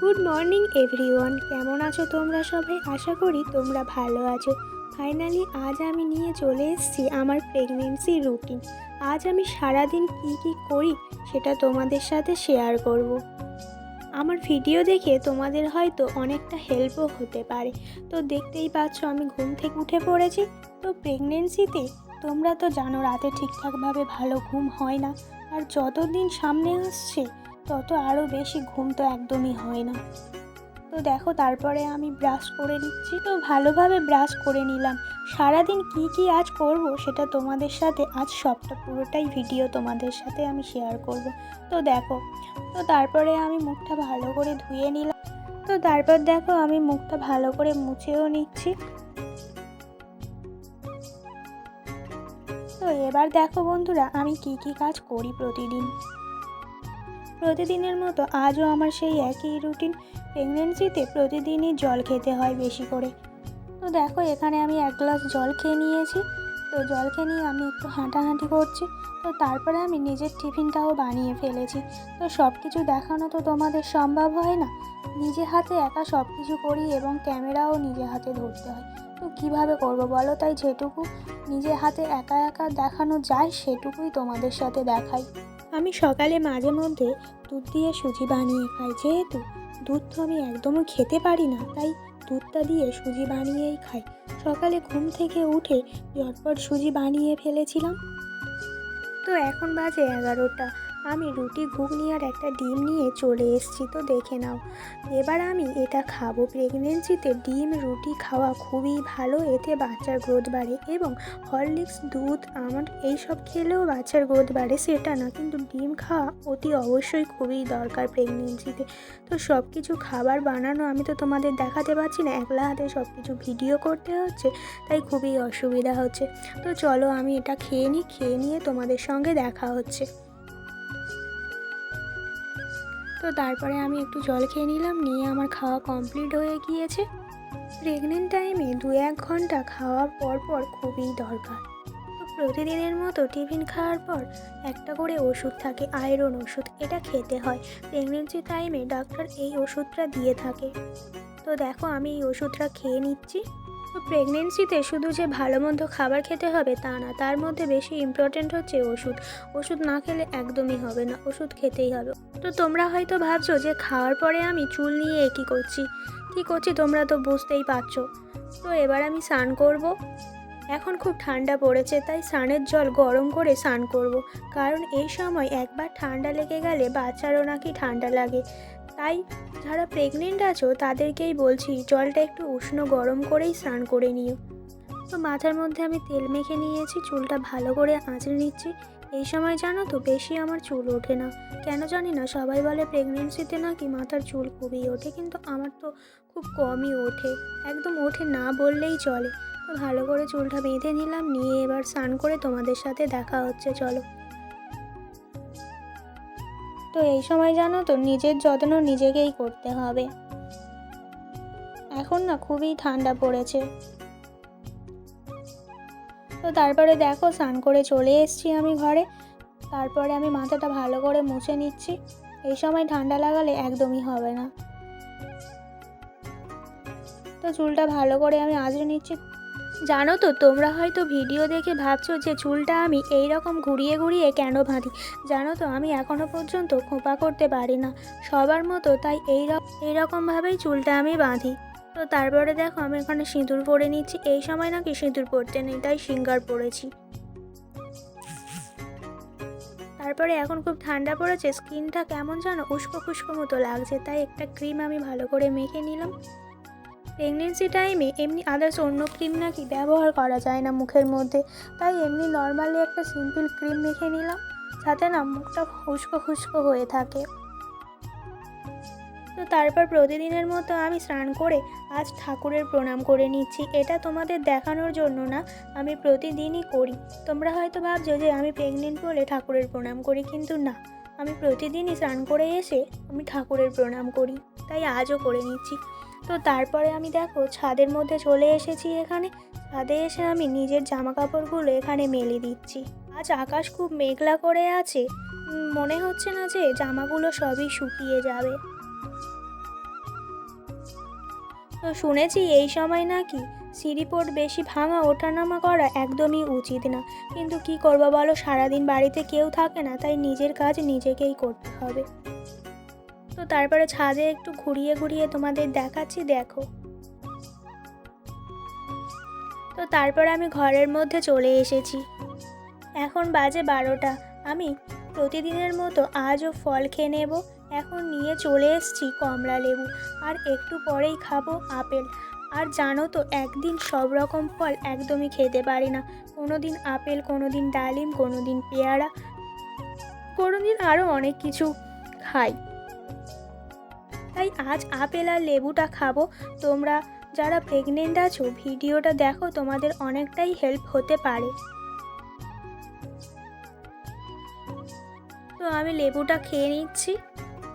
Good morning, everyone. কেমন আছো তোমরা সবাই? আশা করি তোমরা ভালো আছো। ফাইনালি আজ আমি নিয়ে চলে এসেছি আমার প্রেগনেন্সি রুটিন। আজ আমি সারাদিন কি কি করি সেটা তোমাদের সাথে শেয়ার করব। আমার ভিডিও দেখে তোমাদের হয়তো অনেকটা হেল্পও হতে পারে। তো দেখতেই পাচ্ছ আমি ঘুম থেকে উঠে পড়েছি। তো প্রেগনেন্সিতে তোমরা তো জানো রাতে ঠিকঠাকভাবে ভালো ঘুম হয় না। আর যতদিন সামনে আসছে তত আরও বেশি ঘুম তো একদমই হয় না। তো দেখো তারপরে আমি ব্রাশ করে নিচ্ছি। তো ভালোভাবে ব্রাশ করে নিলাম। সারাদিন কি কি আজ করব সেটা তোমাদের সাথে আজ সবটা পুরোটাই ভিডিও তোমাদের সাথে আমি শেয়ার করব। তো দেখো, তো তারপরে আমি মুখটা ভালো করে ধুয়ে নিলাম। তো তারপর দেখো আমি মুখটা ভালো করে মুছেও নিচ্ছি। তো এবার দেখো বন্ধুরা আমি কি কি কাজ করি প্রতিদিন। প্রতিদিনের মতো আজও আমার সেই একই রুটিন প্রেগনেন্সিতে প্রতিদিনই জল খেতে হয় বেশি করে। তো দেখো, এখানে আমি এক গ্লাস জল খেয়ে নিয়েছি। তো জল খেয়ে নিয়ে আমি একটু হাঁটাহাঁটি করছি। তো তারপরে আমি নিজের টিফিনটাও বানিয়ে ফেলেছি। তো সব কিছু দেখানো তো তোমাদের সম্ভব হয় না? নিজে হাতে একা সব কিছু করি এবং ক্যামেরাও নিজে হাতে ধরতে হয়। তো কীভাবে করব বলো তাই যেটুকু নিজে হাতে একা একা দেখানো যায়, সেটুকুই তোমাদের সাথে দেখাই। আমি সকালে মাঝে মধ্যে দুধ দিয়ে সুজি বানিয়ে খাই। যেহেতু দুধ তো আমি একদমই খেতে পারি না, তাই দুধটা দিয়ে সুজি বানিয়েই খাই। সকালে ঘুম থেকে উঠে ঝটপট সুজি বানিয়ে ফেলেছিলাম। তো এখন বাজে এগারোটা। আমি রুটি, ঘুগনি আর একটা ডিম নিয়ে চলে এসেছি, তো দেখে নাও। এবার আমি এটা খাব। প্রেগনেন্সিতে ডিম, রুটি খাওয়া খুবই ভালো, এতে বাচ্চার গ্রোথ বাড়ে এবং হরলিক্স দুধ আমার এইসব খেলেও বাচ্চার গ্রোথ বাড়ে, সেটা না। কিন্তু ডিম খাওয়া অতি অবশ্যই খুবই দরকার প্রেগনেন্সিতে। তো সব কিছু খাবার বানানো আমি তো তোমাদের দেখাতে পারছি না, একলা হাতে সব কিছু ভিডিও করতে হচ্ছে, তাই খুবই অসুবিধা হচ্ছে। তো চলো আমি এটা খেয়ে নিই, খেয়ে নিয়ে তোমাদের সঙ্গে দেখা হচ্ছে। তো তারপরে আমি একটু জল খেয়ে নিলাম, নিয়ে আমার খাওয়া কমপ্লিট হয়ে গিয়েছে। প্রেগনেন্ট টাইমে দু এক ঘণ্টা খাওয়ার পর পর খুবই দরকার। তো প্রতিদিনের মতো টিফিন খাওয়ার পর একটা করে ওষুধ থাকে আয়রন ওষুধ, এটা খেতে হয়। প্রেগনেন্সি টাইমে ডাক্তার এই ওষুধটা দিয়ে থাকে। তো দেখো আমি এই ওষুধটা খেয়ে নিচ্ছি। প্রেগনেন্সিতে শুধু যে ভালো মন্দ খাবার খেতে হবে তা না, তার মধ্যে বেশি ইম্পর্টেন্ট হচ্ছে ওষুধ। ওষুধ না খেলে একদমই হবে না, ওষুধ খেতেই হবে। তো তোমরা হয়তো ভাবছ যে খাওয়ার পরে আমি চুল নিয়ে কী করছি? কী করছি তোমরা তো বুঝতেই পারছ। তো এবার আমি স্নান করব। এখন খুব ঠান্ডা পড়েছে, তাই স্নানের জল গরম করে স্নান করব। কারণ এই সময় একবার ঠান্ডা লেগে গেলে বাচ্চারও নাকি ঠান্ডা লাগে। তাই যারা প্রেগনেন্ট আছো, তাদেরকেই বলছি জলটা একটু উষ্ণ গরম করেই স্নান করে নিও। তো মাথার মধ্যে আমি তেল মেখে নিয়েছি, চুলটা ভালো করে আঁচড়ে নিচ্ছি। এই সময় জানো তো, বেশি আমার চুল ওঠে না। কেন জানি না, সবাই বলে প্রেগনেন্সিতে নাকি মাথার চুল খুবই ওঠে, কিন্তু আমার তো খুব কমই ওঠে। একদম ওঠে না বললেই চলে। তো ভালো করে চুলটা বেঁধে নিলাম, নিয়ে এবার স্নান করে তোমাদের সাথে দেখা হচ্ছে, চলো। তো এই সময় জানো তো, নিজের যত্ন নিজেকেই করতে হবে। এখন না খুবই ঠান্ডা পড়েছে। তো তারপরে দেখো, স্নান করে চলে এসেছি আমি ঘরে। তারপরে আমি মাথাটা ভালো করে মুছে নিচ্ছি। এই সময় ঠান্ডা লাগালে একদমই হবে না। তো চুলটা ভালো করে আমি আঁচড়ে নিচ্ছি। জানো তো, তোমরা হয়তো ভিডিও দেখে ভাবছ যে চুলটা আমি এই রকম ঘুরিয়ে ঘুরিয়ে কেন বাঁধি। জানো তো, আমি এখনও পর্যন্ত খোঁপা করতে পারি না। সবার মতো তাই এই এইরকমভাবেই চুলটা আমি বাঁধি। তো তারপরে দেখো, আমি এখানে সিঁদুর পরে নিচ্ছি। এই সময় নাকি সিঁদুর পরতে নেই, তাই সিঙ্গার পরেছি। তারপরে এখন খুব ঠান্ডা পড়েছে, স্কিনটা কেমন যেন উস্কো খুস্কো মতো লাগছে, তাই একটা ক্রিম আমি ভালো করে মেখে নিলাম। প্রেগনেন্সি টাইমে এমনি আদার্স অন্য ক্রিম নাকি ব্যবহার করা যায় না মুখের মধ্যে। তাই এমনি নর্মালি একটা সিম্পল ক্রিম মেখে নিলাম, যাতে না মুখটা খুস্কো খুস্কো হয়ে থাকে। তো তারপর প্রতিদিনের মতো আমি স্নান করে আজ ঠাকুরের প্রণাম করে নিচ্ছি। এটা তোমাদের দেখানোর জন্য না, আমি প্রতিদিনই করি। তোমরা হয়তো ভাবছ যে আমি প্রেগনেন্ট বলে ঠাকুরের প্রণাম করি, কিন্তু না। আমি প্রতিদিনই স্নান করে এসে আমি ঠাকুরের প্রণাম করি, তাই আজও করে নিচ্ছি। তো তারপরে আমি দেখো ছাদের মধ্যে চলে এসেছি এখানে। ছাদে এসে আমি নিজের জামা কাপড়গুলো এখানে মেলে দিচ্ছি। আজ আকাশ খুব মেঘলা করে আছে মনে হচ্ছে না যে জামাগুলো সবই শুকিয়ে যাবে। তো শুনেছি এই সময় নাকি সিঁড়িপোট বেশি ভাঙা ওঠানামা করা একদমই উচিত না। কিন্তু কি করব বলো? সারাদিন বাড়িতে কেউ থাকে না, তাই নিজের কাজ নিজেকেই করতে হবে। তো তারপরে ছাদে একটু ঘুরিয়ে ঘুরিয়ে তোমাদের দেখাচ্ছি, দেখো। তো তারপরে আমি ঘরের মধ্যে চলে এসেছি। এখন বাজে বারোটা। আমি প্রতিদিনের মতো আজও ফল খেয়ে নেব। এখন নিয়ে চলে এসেছি কমলা লেবু। আর একটু পরেই খাব আপেল। আর জানো তো, একদিন সব রকম ফল একদমই খেতে পারি না। কোনো দিন আপেল কোনো দিন ডালিম কোনো দিন পেয়ারা কোনো দিন আরও অনেক কিছু খাই। তাই আজ আপেল আর লেবুটা খাব। তোমরা যারা প্রেগনেন্ট আছো, ভিডিওটা দেখো, তোমাদের অনেকটাই হেল্প হতে পারে। তো আমি লেবুটা খেয়ে নিচ্ছি।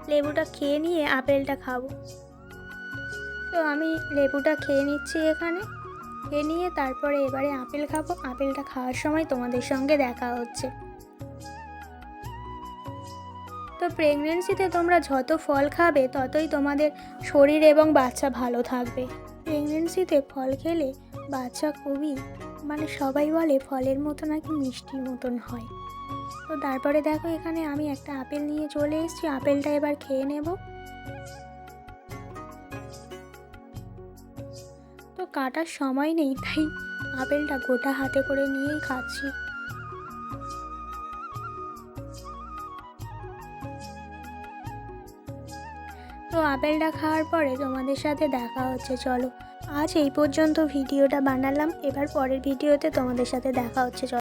লেবুটা খেয়ে নিয়ে আপেলটা খাব। তো আমি লেবুটা খেয়ে নিচ্ছি এখানে। খেয়ে নিয়ে তারপরে এবারে আপেল খাব। আপেলটা খাওয়ার সময় তোমাদের সঙ্গে দেখা হচ্ছে। তো প্রেগনেন্সিতে তোমরা যত ফল খাবে, ততই তোমাদের শরীর এবং বাচ্চা ভালো থাকবে। প্রেগনেন্সিতে ফল খেলে বাচ্চা খুবই মানে সবাই বলে ফলের মতো নাকি মিষ্টির মতন হয়। তো তারপরে দেখো এখানে আমি একটা আপেল নিয়ে চলে এসেছি। আপেলটা এবার খেয়ে নেব। কাটার সময় নেই, তাই আপেলটা গোটা হাতে করে নিয়েই খাচ্ছি। তো আপেলটা খাওয়ার পরে তোমাদের সাথে দেখা হচ্ছে, চলো। আজ এই পর্যন্ত ভিডিওটা বানালাম, এবার পরের ভিডিওতে তোমাদের সাথে দেখা হচ্ছে, চলো।